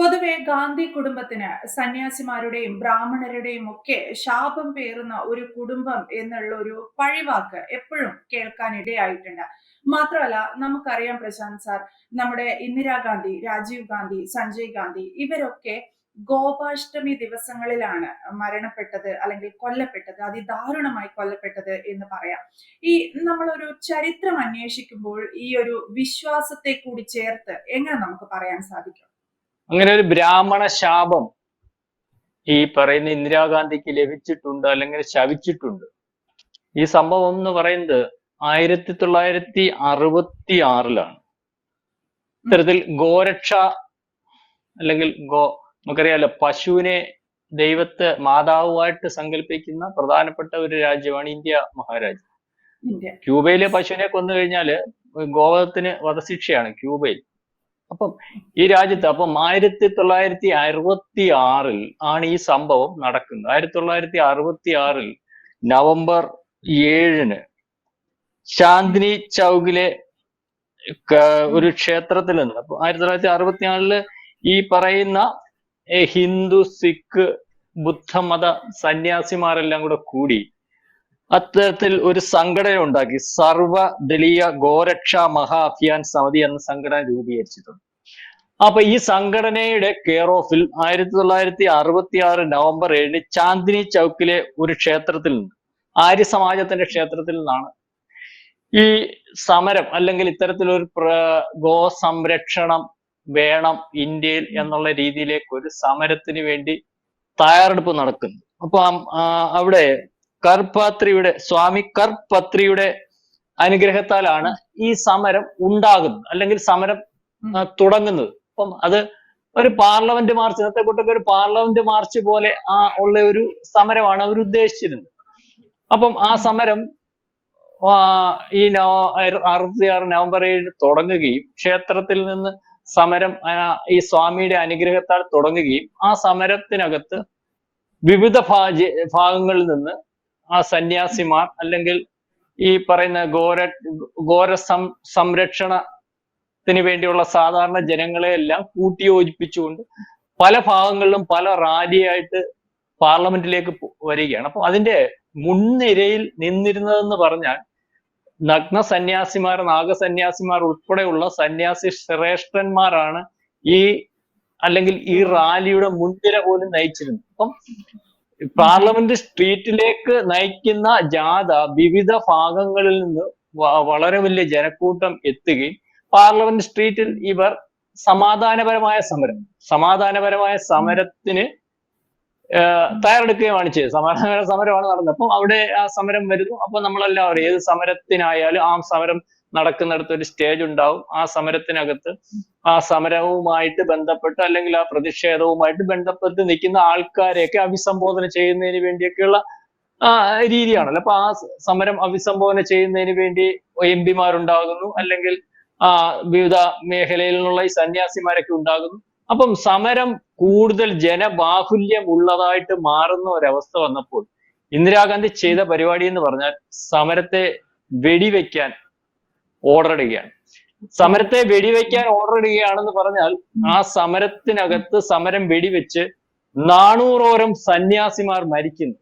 പൊതുവെ ഗാന്ധി കുടുംബത്തിന് സന്യാസിമാരുടെയും ബ്രാഹ്മണരുടെയും ഒക്കെ ശാപം പേറുന്ന ഒരു കുടുംബം എന്നുള്ള ഒരു പഴിവാക്ക് എപ്പോഴും കേൾക്കാൻ ഇടയായിട്ടുണ്ട്. മാത്രമല്ല നമുക്കറിയാം പ്രശാന്ത് സാർ നമ്മുടെ ഇന്ദിരാഗാന്ധി രാജീവ് ഗാന്ധി സഞ്ജയ് ഗാന്ധി ഇവരൊക്കെ ഗോപാഷ്ടമി ദിവസങ്ങളിലാണ് മരണപ്പെട്ടത് അല്ലെങ്കിൽ കൊല്ലപ്പെട്ടത് അതിദാരുണമായി കൊല്ലപ്പെട്ടത് എന്ന് പറയാം. ഈ നമ്മളൊരു ചരിത്രം അന്വേഷിക്കുമ്പോൾ ഈ ഒരു വിശ്വാസത്തെ കൂടി ചേർത്ത് എങ്ങനെ നമുക്ക് പറയാൻ സാധിക്കും? അങ്ങനെ ഒരു ബ്രാഹ്മണ ശാപം ഈ പറയുന്ന ഇന്ദിരാഗാന്ധിക്ക് ലഭിച്ചിട്ടുണ്ട് അല്ലെങ്കിൽ ശവിച്ചിട്ടുണ്ട്. ഈ സംഭവം എന്ന് പറയുന്നത് ആയിരത്തി തൊള്ളായിരത്തി അറുപത്തി ആറിലാണ് ഇത്തരത്തിൽ ഗോരക്ഷ അല്ലെങ്കിൽ ഗോ നമുക്കറിയാലോ പശുവിനെ ദൈവത്തെ മാതാവുമായിട്ട് സങ്കല്പിക്കുന്ന പ്രധാനപ്പെട്ട ഒരു രാജ്യമാണ് ഇന്ത്യ മഹാരാജ്യം. ക്യൂബയിലെ പശുവിനെ കൊന്നു കഴിഞ്ഞാൽ ഗോവധത്തിന് വധശിക്ഷയാണ് ക്യൂബയിൽ. അപ്പം ഈ രാജ്യത്ത് അപ്പം ആയിരത്തി തൊള്ളായിരത്തി അറുപത്തി ആറിൽ ആണ് ഈ സംഭവം നടക്കുന്നത്. ആയിരത്തി തൊള്ളായിരത്തി അറുപത്തി ആറിൽ നവംബർ ഏഴിന് ശാന്തിനി ചൗകിലെ ഒരു ക്ഷേത്രത്തിൽ നിന്ന് അപ്പൊ ആയിരത്തി തൊള്ളായിരത്തി അറുപത്തി ആറിൽ ഈ പറയുന്ന ഹിന്ദു സിഖ് ബുദ്ധമത സന്യാസിമാരെല്ലാം കൂടെ കൂടി അത്തരത്തിൽ ഒരു സംഘടന ഉണ്ടാക്കി. സർവ ദലീയ ഗോരക്ഷാ മഹാ അഭിയാൻ സമിതി എന്ന സംഘടന രൂപീകരിച്ചിട്ടുണ്ട്. അപ്പൊ ഈ സംഘടനയുടെ കെയർ ഓഫിൽ ആയിരത്തി തൊള്ളായിരത്തി അറുപത്തി ആറ് നവംബർ ഏഴിന് ചാന്ദിനി ചൗക്കിലെ ഒരു ക്ഷേത്രത്തിൽ നിന്ന് ആര്യ സമാജത്തിന്റെ ക്ഷേത്രത്തിൽ നിന്നാണ് ഈ സമരം അല്ലെങ്കിൽ ഇത്തരത്തിലൊരു ഗോ സംരക്ഷണം വേണം ഇന്ത്യയിൽ എന്നുള്ള രീതിയിലേക്ക് ഒരു സമരത്തിന് വേണ്ടി തയ്യാറെടുപ്പ് നടക്കുന്നു. അപ്പൊ അവിടെ കർപ്പത്രിയുടെ സ്വാമി കർപ്പത്രിയുടെ അനുഗ്രഹത്താലാണ് ഈ സമരം ഉണ്ടാകുന്നത്. അല്ലെങ്കിൽ സമരം തുടങ്ങുന്നത്. അപ്പം അത് ഒരു പാർലമെന്റ് മാർച്ച് ഇന്നത്തെ കൂട്ടൊക്കെ ഒരു പാർലമെന്റ് മാർച്ച് പോലെ ആ ഉള്ള ഒരു സമരമാണ് അവർ ഉദ്ദേശിച്ചിരുന്നത്. അപ്പം ആ സമരം ഈ നവ അറുപത്തിയാറ് നവംബർ ഏഴിന് തുടങ്ങുകയും ക്ഷേത്രത്തിൽ നിന്ന് സമരം ഈ സ്വാമിയുടെ അനുഗ്രഹത്താൽ തുടങ്ങുകയും ആ സമരത്തിനകത്ത് വിവിധ ഭാഗങ്ങളിൽ നിന്ന് ആ സന്യാസിമാർ അല്ലെങ്കിൽ ഈ പറയുന്ന ഘോര ഘോര സം സംരക്ഷണത്തിന് വേണ്ടിയുള്ള സാധാരണ ജനങ്ങളെ എല്ലാം കൂട്ടിയോജിപ്പിച്ചുകൊണ്ട് പല ഭാഗങ്ങളിലും പല റാലിയായിട്ട് പാർലമെന്റിലേക്ക് വരികയാണ്. അപ്പൊ അതിന്റെ മുൻനിരയിൽ നിന്നിരുന്നതെന്ന് പറഞ്ഞാൽ നഗ്ന സന്യാസിമാർ നാഗസന്യാസിമാർ ഉൾപ്പെടെയുള്ള സന്യാസി ശ്രേഷ്ഠന്മാരാണ് ഈ അല്ലെങ്കിൽ ഈ റാലിയുടെ മുൻനിര പോലും നയിച്ചിരുന്നത്. അപ്പം പാർലമെന്റ് സ്ട്രീറ്റിലേക്ക് നയിക്കുന്ന ജാഥ വിവിധ ഭാഗങ്ങളിൽ നിന്ന് വളരെ വലിയ ജനക്കൂട്ടം എത്തുകയും പാർലമെന്റ് സ്ട്രീറ്റിൽ ഇവർ സമാധാനപരമായ സമരം സമാധാനപരമായ സമരത്തിന് തയ്യാറെടുക്കുകയുമാണ് ചെയ്തത്. സമാധാനപര സമരമാണ് നടന്നത്. അപ്പം അവിടെ ആ സമരം വരുന്നു. അപ്പൊ നമ്മളെല്ലാവരും ഏത് സമരത്തിനായാലും ആ സമരം നടക്കുന്നിടത്ത് ഒരു സ്റ്റേജ് ഉണ്ടാവും. ആ സമരത്തിനകത്ത് ആ സമരവുമായിട്ട് ബന്ധപ്പെട്ട് അല്ലെങ്കിൽ ആ പ്രതിഷേധവുമായിട്ട് ബന്ധപ്പെട്ട് നിൽക്കുന്ന ആൾക്കാരെയൊക്കെ അഭിസംബോധന ചെയ്യുന്നതിന് വേണ്ടിയൊക്കെയുള്ള രീതിയാണല്ലോ. അപ്പൊ ആ സമരം അഭിസംബോധന ചെയ്യുന്നതിന് വേണ്ടി എം പിമാരുണ്ടാകുന്നു. അല്ലെങ്കിൽ ആ വിവിധ മേഖലയിൽ നിന്നുള്ള ഈ സന്യാസിമാരൊക്കെ ഉണ്ടാകുന്നു. അപ്പം സമരം കൂടുതൽ ജനബാഹുല്യം ഉള്ളതായിട്ട് മാറുന്ന ഒരവസ്ഥ വന്നപ്പോൾ ഇന്ദിരാഗാന്ധി ചെയ്ത പരിപാടി എന്ന് പറഞ്ഞാൽ സമരത്തെ വെടിവെക്കാൻ ഓർഡർ ഇടുകയാണ്. സമരത്തെ വെടിവെക്കാൻ ഓർഡർ ഇടുകയാണെന്ന് പറഞ്ഞാൽ ആ സമരത്തിനകത്ത് സമരം വെടിവെച്ച് നാനൂറോരം സന്യാസിമാർ മരിക്കുന്നു.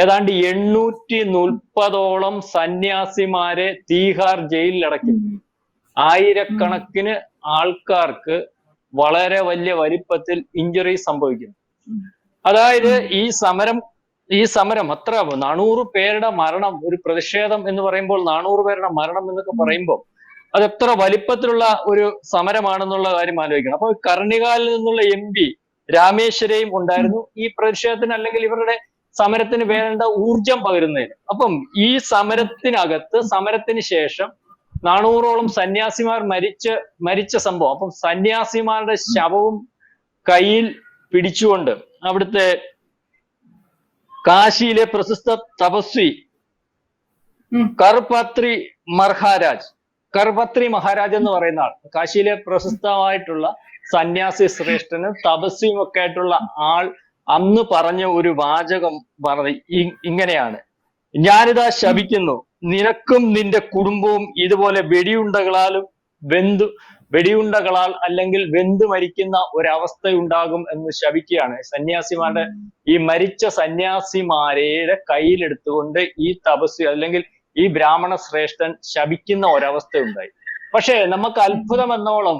ഏതാണ്ട് എണ്ണൂറ്റി മുപ്പതോളം സന്യാസിമാരെ തീഹാർ ജയിലിൽ അടയ്ക്കുന്നു. ആയിരക്കണക്കിന് ആൾക്കാർക്ക് വളരെ വലിയ വലിപ്പത്തിൽ ഇഞ്ചുറി സംഭവിക്കുന്നു. അതായത് ഈ സമരം ഈ സമരം അത്ര നാനൂറ് പേരുടെ മരണം ഒരു പ്രതിഷേധം എന്ന് പറയുമ്പോൾ നാനൂറ് പേരുടെ മരണം എന്നൊക്കെ പറയുമ്പോൾ അത് എത്ര വലിപ്പത്തിലുള്ള ഒരു സമരമാണെന്നുള്ള കാര്യം ആലോചിക്കണം. അപ്പൊ കർണികാലിൽ നിന്നുള്ള എം പി രാമേശ്വരയും ഉണ്ടായിരുന്നു. ഈ പ്രതിഷേധത്തിന് അല്ലെങ്കിൽ ഇവരുടെ സമരത്തിന് വേണ്ട ഊർജം പകരുന്നതിന്. അപ്പം ഈ സമരത്തിനകത്ത് സമരത്തിന് ശേഷം നാനൂറോളം സന്യാസിമാർ മരിച്ച മരിച്ച സംഭവം. അപ്പം സന്യാസിമാരുടെ ശവവും കയ്യിൽ പിടിച്ചുകൊണ്ട് അവിടുത്തെ കാശിയിലെ പ്രശസ്ത തപസ്വി. കർപത്രി മഹാരാജ് കർപത്രി മഹാരാജ് എന്ന് പറയുന്ന ആൾ. കാശിയിലെ പ്രശസ്തമായിട്ടുള്ള സന്യാസി ശ്രേഷ്ഠനും തപസ്വിയും ഒക്കെ ആയിട്ടുള്ള ആൾ അന്ന് പറഞ്ഞ ഒരു വാചകം പറഞ്ഞ ഇങ്ങനെയാണ്. ഞാനിതാ ശപിക്കുന്നു. നിനക്കും നിന്റെ കുടുംബവും ഇതുപോലെ വെടിയുണ്ടകളാലും ബന്ധു വെടിയുണ്ടകളാൽ അല്ലെങ്കിൽ വെന്തു മരിക്കുന്ന ഒരവസ്ഥയുണ്ടാകും എന്ന് ശപിക്കുകയാണ് സന്യാസിമാരുടെ ഈ മരിച്ച സന്യാസിമാരുടെ കയ്യിലെടുത്തുകൊണ്ട് ഈ തപസ് അല്ലെങ്കിൽ ഈ ബ്രാഹ്മണ ശ്രേഷ്ഠൻ ശപിക്കുന്ന ഒരവസ്ഥയുണ്ടായി. പക്ഷേ നമുക്ക് അത്ഭുതം എന്നോളം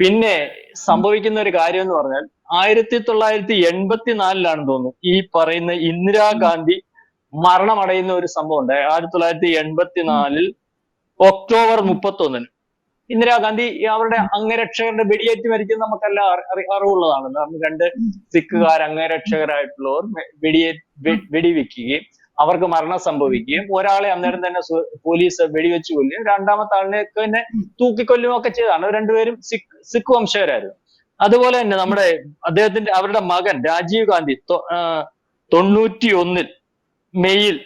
പിന്നെ സംഭവിക്കുന്ന ഒരു കാര്യം എന്ന് പറഞ്ഞാൽ ആയിരത്തി തൊള്ളായിരത്തി എൺപത്തിനാലിലാണെന്ന് തോന്നുന്നു ഈ പറയുന്ന ഇന്ദിരാഗാന്ധി മരണമടയുന്ന ഒരു സംഭവം ഉണ്ടായി. ആയിരത്തി തൊള്ളായിരത്തി എൺപത്തിനാലിൽ ഒക്ടോബർ മുപ്പത്തൊന്നിന്. ഇന്ദിരാഗാന്ധി അവരുടെ അംഗരക്ഷകരുടെ വെടിയേറ്റ് മരിക്കുന്ന നമുക്കെല്ലാം അറി- അറി- അറിവുള്ളതാണ് കാരണം രണ്ട് സിഖുകാർ അംഗരക്ഷകരായിട്ടുള്ളവർ വെടിയേ വെടിവെക്കുകയും അവർക്ക് മരണം സംഭവിക്കുകയും ഒരാളെ അന്നേരം തന്നെ പോലീസ് വെടിവെച്ച് കൊല്ലുകയും രണ്ടാമത്തെ ആളിനെ തന്നെ തൂക്കിക്കൊല്ലുകയും ഒക്കെ ചെയ്തതാണ് രണ്ടുപേരും സിഖ് സിഖ് വംശജരായിരുന്നു. അതുപോലെ തന്നെ നമ്മുടെ അദ്ദേഹത്തിന്റെ അവരുടെ മകൻ രാജീവ് ഗാന്ധി തൊണ്ണൂറ്റി ഒന്നിൽ മെയ്യിൽ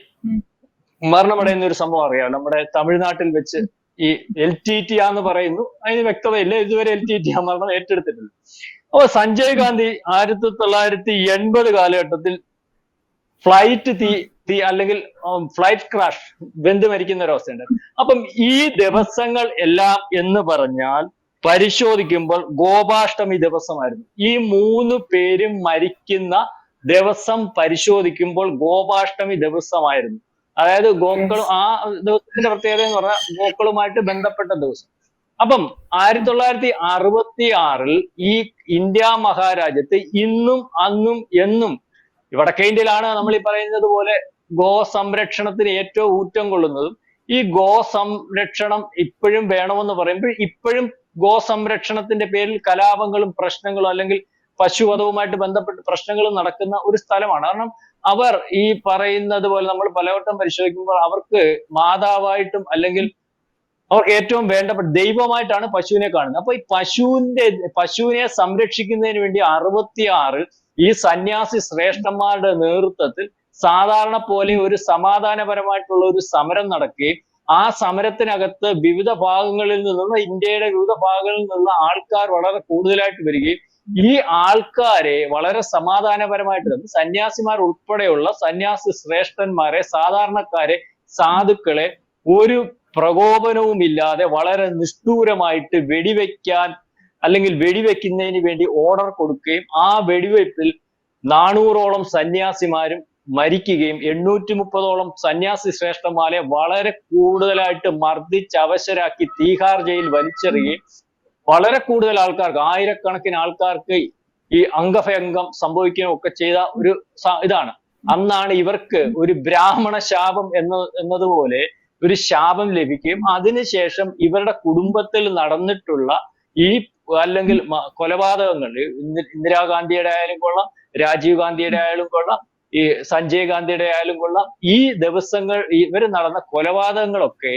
മരണമടയുന്ന ഒരു സംഭവം അറിയാം നമ്മുടെ തമിഴ്നാട്ടിൽ വെച്ച് ഈ എൽ ടി ടി ആന്ന് പറയുന്നു. അതിന് വ്യക്തതയില്ല. ഇതുവരെ എൽ ടി ടി ആ മരണം ഏറ്റെടുത്തിട്ടില്ല. അപ്പൊ സഞ്ജയ് ഗാന്ധി ആയിരത്തി തൊള്ളായിരത്തി എൺപത് കാലഘട്ടത്തിൽ ഫ്ലൈറ്റ് തീ തീ അല്ലെങ്കിൽ ഫ്ലൈറ്റ് ക്രാഷ് ബന്ധു മരിക്കുന്ന ഒരു അവസ്ഥയുണ്ട്. അപ്പം ഈ ദിവസങ്ങൾ എല്ലാം എന്ന് പറഞ്ഞാൽ പരിശോധിക്കുമ്പോൾ ഗോപാഷ്ടമി ദിവസമായിരുന്നു. ഈ മൂന്ന് പേരും മരിക്കുന്ന ദിവസം പരിശോധിക്കുമ്പോൾ ഗോപാഷ്ടമി ദിവസമായിരുന്നു. അതായത് ഗോക്കളും ആ ദിവസത്തിന്റെ പ്രത്യേകത എന്ന് പറഞ്ഞാൽ ഗോക്കളുമായിട്ട് ബന്ധപ്പെട്ട ദിവസം. അപ്പം ആയിരത്തി തൊള്ളായിരത്തി അറുപത്തി ആറിൽ ഈ ഇന്ത്യ മഹാരാജ്യത്ത് ഇന്നും അന്നും എന്നും വടക്കേ ഇന്ത്യയിലാണ് നമ്മൾ ഈ പറയുന്നത് പോലെ ഗോ സംരക്ഷണത്തിന് ഏറ്റവും ഊറ്റം കൊള്ളുന്നതും ഈ ഗോ സംരക്ഷണം ഇപ്പോഴും വേണമെന്ന് പറയുമ്പോൾ ഇപ്പോഴും ഗോ സംരക്ഷണത്തിന്റെ പേരിൽ കലാപങ്ങളും പ്രശ്നങ്ങളും അല്ലെങ്കിൽ പശുവധവുമായിട്ട് ബന്ധപ്പെട്ട് പ്രശ്നങ്ങൾ നടക്കുന്ന ഒരു സ്ഥലമാണ്. കാരണം അവർ ഈ പറയുന്നത് പോലെ നമ്മൾ പലവട്ടം പരിശോധിക്കുമ്പോൾ അവർക്ക് മാതാവായിട്ടും അല്ലെങ്കിൽ അവർക്ക് ഏറ്റവും വേണ്ടപ്പെട്ട ദൈവമായിട്ടാണ് പശുവിനെ കാണുന്നത്. അപ്പൊ ഈ പശുവിന്റെ പശുവിനെ സംരക്ഷിക്കുന്നതിന് വേണ്ടി അറുപത്തിയാറ് ഈ സന്യാസി ശ്രേഷ്ഠന്മാരുടെ നേതൃത്വത്തിൽ സാധാരണ പോലെ ഒരു സമാധാനപരമായിട്ടുള്ള ഒരു സമരം നടക്കുകയും ആ സമരത്തിനകത്ത് വിവിധ ഭാഗങ്ങളിൽ നിന്നുള്ള ഇന്ത്യയുടെ വിവിധ ഭാഗങ്ങളിൽ നിന്നുള്ള ആൾക്കാർ വളരെ കൂടുതലായിട്ട് വരികയും ഈ ആൾക്കാരെ വളരെ സമാധാനപരമായിട്ട് സന്യാസിമാർ ഉൾപ്പെടെയുള്ള സന്യാസി ശ്രേഷ്ഠന്മാരെ സാധാരണക്കാരെ സാധുക്കളെ ഒരു പ്രകോപനവും ഇല്ലാതെ വളരെ നിഷ്ഠൂരമായിട്ട് വെടിവെക്കാൻ അല്ലെങ്കിൽ വെടിവെക്കുന്നതിന് വേണ്ടി ഓർഡർ കൊടുക്കുകയും ആ വെടിവെപ്പിൽ നാനൂറോളം സന്യാസിമാരും മരിക്കുകയും എണ്ണൂറ്റി മുപ്പതോളം സന്യാസി ശ്രേഷ്ഠന്മാരെ വളരെ കൂടുതലായിട്ട് മർദ്ദിച്ച് അവശരാക്കി തീഹാർ ജയിൽ വലിച്ചെറിയുകയും വളരെ കൂടുതൽ ആൾക്കാർക്ക് ആയിരക്കണക്കിന് ആൾക്കാർക്ക് ഈ അംഗഭയംഗം സംഭവിക്കുകയും ഒക്കെ ചെയ്ത ഒരു ഇതാണ്. അന്നാണ് ഇവർക്ക് ഒരു ബ്രാഹ്മണ ശാപം എന്ന എന്നതുപോലെ ഒരു ശാപം ലഭിക്കുകയും അതിനുശേഷം ഇവരുടെ കുടുംബത്തിൽ നടന്നിട്ടുള്ള ഈ അല്ലെങ്കിൽ കൊലപാതകങ്ങൾ ഇന്ദി- ഇന്ദിരാഗാന്ധിയുടെ ആയാലും കൊള്ളാം രാജീവ് ഗാന്ധിയുടെ ആയാലും കൊള്ളാം ഈ സഞ്ജയ് ഗാന്ധിയുടെ ആയാലും കൊള്ളാം ഈ ദിവസങ്ങൾ ഇവർ നടന്ന കൊലപാതകങ്ങളൊക്കെ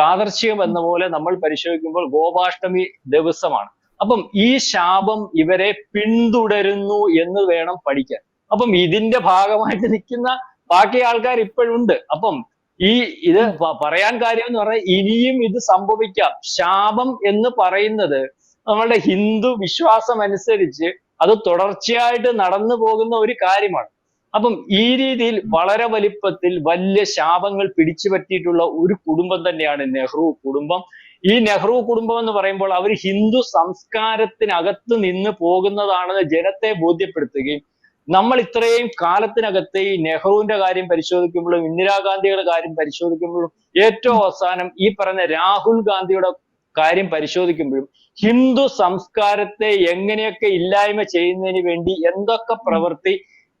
യാദർശികം എന്ന പോലെ നമ്മൾ പരിശോധിക്കുമ്പോൾ ഗോപാഷ്ടമി ദിവസമാണ്. അപ്പം ഈ ശാപം ഇവരെ പിന്തുടരുന്നു എന്ന് വേണം പഠിക്കാൻ. അപ്പം ഇതിന്റെ ഭാഗമായിട്ട് നിൽക്കുന്ന ബാക്കി ആൾക്കാർ ഇപ്പോഴുണ്ട്. അപ്പം ഈ ഇത് പറയാൻ കാര്യം എന്ന് പറഞ്ഞാൽ ഇനിയും ഇത് സംഭവിക്കാം. ശാപം എന്ന് പറയുന്നത് നമ്മളുടെ ഹിന്ദു വിശ്വാസം അനുസരിച്ച് അത് തുടർച്ചയായിട്ട് നടന്നു പോകുന്ന ഒരു കാര്യമാണ്. അപ്പം ഈ രീതിയിൽ വളരെ വലിപ്പത്തിൽ വലിയ ശാപങ്ങൾ പിടിച്ചു പറ്റിയിട്ടുള്ള ഒരു കുടുംബം തന്നെയാണ് നെഹ്റു കുടുംബം. ഈ നെഹ്റു കുടുംബം എന്ന് പറയുമ്പോൾ അവർ ഹിന്ദു സംസ്കാരത്തിനകത്ത് നിന്ന് പോകുന്നതാണെന്ന് ജനത്തെ ബോധ്യപ്പെടുത്തുകയും നമ്മൾ ഇത്രയും കാലത്തിനകത്ത് ഈ നെഹ്റുവിന്റെ കാര്യം പരിശോധിക്കുമ്പോഴും ഇന്ദിരാഗാന്ധിയുടെ കാര്യം പരിശോധിക്കുമ്പോഴും ഏറ്റവും അവസാനം ഈ പറഞ്ഞ രാഹുൽ ഗാന്ധിയുടെ കാര്യം പരിശോധിക്കുമ്പോഴും ഹിന്ദു സംസ്കാരത്തെ എങ്ങനെയൊക്കെ ഇല്ലായ്മ ചെയ്യുന്നതിന് വേണ്ടി എന്തൊക്കെ പ്രവൃത്തി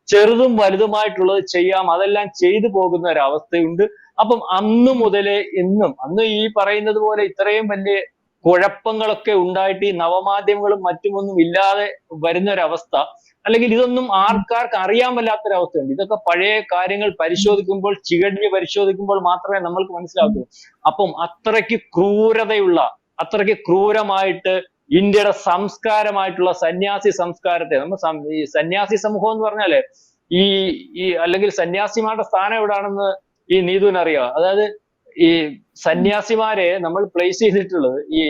ചെറുതും വലുതുമായിട്ടുള്ളത് ചെയ്യാം. അതെല്ലാം ചെയ്തു പോകുന്ന ഒരു അവസ്ഥയുണ്ട്. അപ്പം അന്ന് മുതലേ ഇന്നും അന്ന് ഈ പറയുന്നത് പോലെ ഇത്രയും വലിയ കുഴപ്പങ്ങളൊക്കെ ഉണ്ടായിട്ട് ഈ നവമാധ്യമങ്ങളും മറ്റുമൊന്നും ഇല്ലാതെ വരുന്ന ഒരവസ്ഥ അല്ലെങ്കിൽ ഇതൊന്നും ആൾക്കാർക്ക് അറിയാൻ വല്ലാത്തൊരവസ്ഥയുണ്ട് ഇതൊക്കെ പഴയ കാര്യങ്ങൾ പരിശോധിക്കുമ്പോൾ ചികഞ്ഞ് പരിശോധിക്കുമ്പോൾ മാത്രമേ നമ്മൾക്ക് മനസ്സിലാകൂ. അപ്പം അത്രയ്ക്ക് ക്രൂരതയുള്ള അത്രയ്ക്ക് ക്രൂരമായിട്ട് ഇന്ത്യയുടെ സംസ്കാരമായിട്ടുള്ള സന്യാസി സംസ്കാരത്തെ നമ്മൾ ഈ സന്യാസി സമൂഹം എന്ന് പറഞ്ഞാൽ ഈ ഈ അല്ലെങ്കിൽ സന്യാസിമാരുടെ സ്ഥാനം എവിടാണെന്ന് ഈ നീതുവിന് അറിയാം? അതായത് ഈ സന്യാസിമാരെ നമ്മൾ പ്ലേസ് ചെയ്തിട്ടുള്ളത് ഈ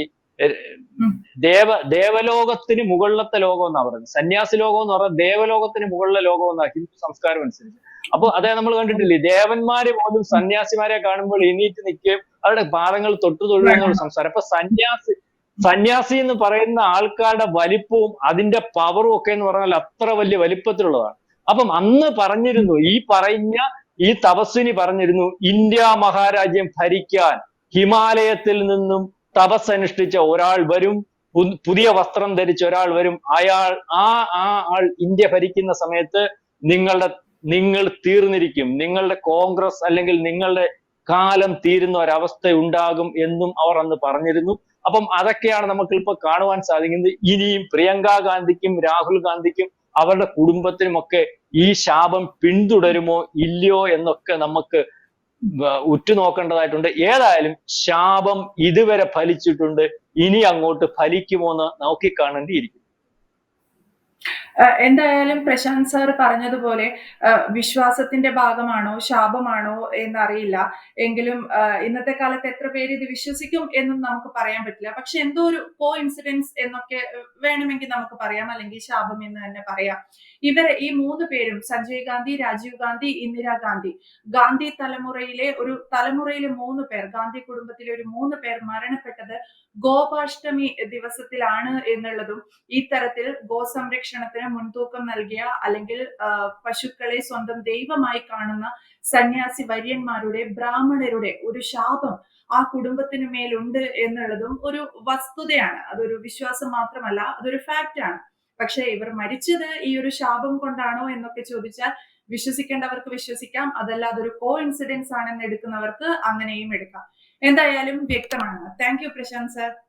ദേവ ദേവലോകത്തിന് മുകളിലത്തെ ലോകം എന്നാ പറയുന്നത്. സന്യാസി ലോകം എന്ന് പറഞ്ഞാൽ ദേവലോകത്തിന് മുകളിലെ ലോകം എന്നാ ഹിന്ദു സംസ്കാരം അനുസരിച്ച്. അപ്പൊ അതേ നമ്മൾ കണ്ടിട്ടില്ലേ? ദേവന്മാരെ പോലും സന്യാസിമാരെ കാണുമ്പോൾ എണീറ്റ് നിൽക്കുകയും അവരുടെ പാദങ്ങൾ തൊട്ടു തൊഴുക എന്നുള്ള സംസാരം. അപ്പൊ സന്യാസി സന്യാസി എന്ന് പറയുന്ന ആൾക്കാരുടെ വലിപ്പവും അതിന്റെ പവറും ഒക്കെ എന്ന് പറഞ്ഞാൽ അത്ര വലിയ വലിപ്പത്തിലുള്ളതാണ്. അപ്പം അന്ന് പറഞ്ഞിരുന്നു ഈ പറഞ്ഞ ഈ തപസ്വിനി പറഞ്ഞിരുന്നു ഇന്ത്യ മഹാരാജ്യം ഭരിക്കാൻ ഹിമാലയത്തിൽ നിന്നും തപസ് അനുഷ്ഠിച്ച ഒരാൾ വരും പുതിയ വസ്ത്രം ധരിച്ച ഒരാൾ വരും. അയാൾ ആ ആ ആൾ ഇന്ത്യ ഭരിക്കുന്ന സമയത്ത് നിങ്ങളുടെ നിങ്ങൾ തീർന്നിരിക്കും. നിങ്ങളുടെ കോൺഗ്രസ് അല്ലെങ്കിൽ നിങ്ങളുടെ കാലം തീരുന്ന ഒരവസ്ഥ ഉണ്ടാകും എന്നും അവർ അന്ന് പറഞ്ഞിരുന്നു. അപ്പം അതൊക്കെയാണ് നമുക്ക് ഇപ്പോൾ കാണുവാൻ സാധിക്കുന്നത്. ഇനിയും പ്രിയങ്ക ഗാന്ധിക്കും രാഹുൽ ഗാന്ധിക്കും അവരുടെ കുടുംബത്തിനുമൊക്കെ ഈ ശാപം പിന്തുടരുമോ ഇല്ലയോ എന്നൊക്കെ നമുക്ക് ഉറ്റുനോക്കേണ്ടതായിട്ടുണ്ട്. ഏതായാലും ശാപം ഇതുവരെ ഫലിച്ചിട്ടുണ്ട്. ഇനി അങ്ങോട്ട് ഫലിക്കുമോ എന്ന് നോക്കിക്കാണേണ്ടിയിരിക്കും എന്തായാലും പ്രശാന്ത് സാർ പറഞ്ഞതുപോലെ വിശ്വാസത്തിന്റെ ഭാഗമാണോ ശാപമാണോ എന്നറിയില്ല. എങ്കിലും ഇന്നത്തെ കാലത്ത് എത്ര പേര് ഇത് വിശ്വസിക്കും എന്നും നമുക്ക് പറയാൻ പറ്റില്ല. പക്ഷെ എന്തോ ഒരു കോ ഇൻസിഡൻസ് എന്നൊക്കെ വേണമെങ്കിൽ നമുക്ക് പറയാം. അല്ലെങ്കിൽ ശാപം എന്ന് തന്നെ പറയാം. ഇവരെ ഈ മൂന്ന് പേരും സഞ്ജയ് ഗാന്ധി രാജീവ് ഗാന്ധി ഇന്ദിരാഗാന്ധി ഗാന്ധി തലമുറയിലെ ഒരു തലമുറയിലെ മൂന്ന് പേർ ഗാന്ധി കുടുംബത്തിലെ ഒരു മൂന്ന് പേർ മരണപ്പെട്ടത് ഗോപാഷ്ടമി ദിവസത്തിലാണ് എന്നുള്ളതും ഈ തരത്തിൽ ഗോസംരക്ഷണത്തിന് മുൻതൂക്കം നൽകിയ അല്ലെങ്കിൽ പശുക്കളെ സ്വന്തം ദൈവമായി കാണുന്ന സന്യാസി വര്യന്മാരുടെ ബ്രാഹ്മണരുടെ ഒരു ശാപം ആ കുടുംബത്തിന് മേലുണ്ട് എന്നുള്ളതും ഒരു വസ്തുതയാണ്. അതൊരു വിശ്വാസം മാത്രമല്ല അതൊരു ഫാക്റ്റ് ആണ്. പക്ഷെ ഇവർ മരിച്ചത് ഈ ഒരു ശാപം കൊണ്ടാണോ എന്നൊക്കെ ചോദിച്ചാൽ വിശ്വസിക്കേണ്ടവർക്ക് വിശ്വസിക്കാം. അതല്ല അതൊരു കോ ഇൻസിഡൻസ് ആണെന്ന് എടുക്കുന്നവർക്ക് അങ്ങനെയും എടുക്കാം. എന്തായാലും വ്യക്തമാണ്. Thank you Prashant sir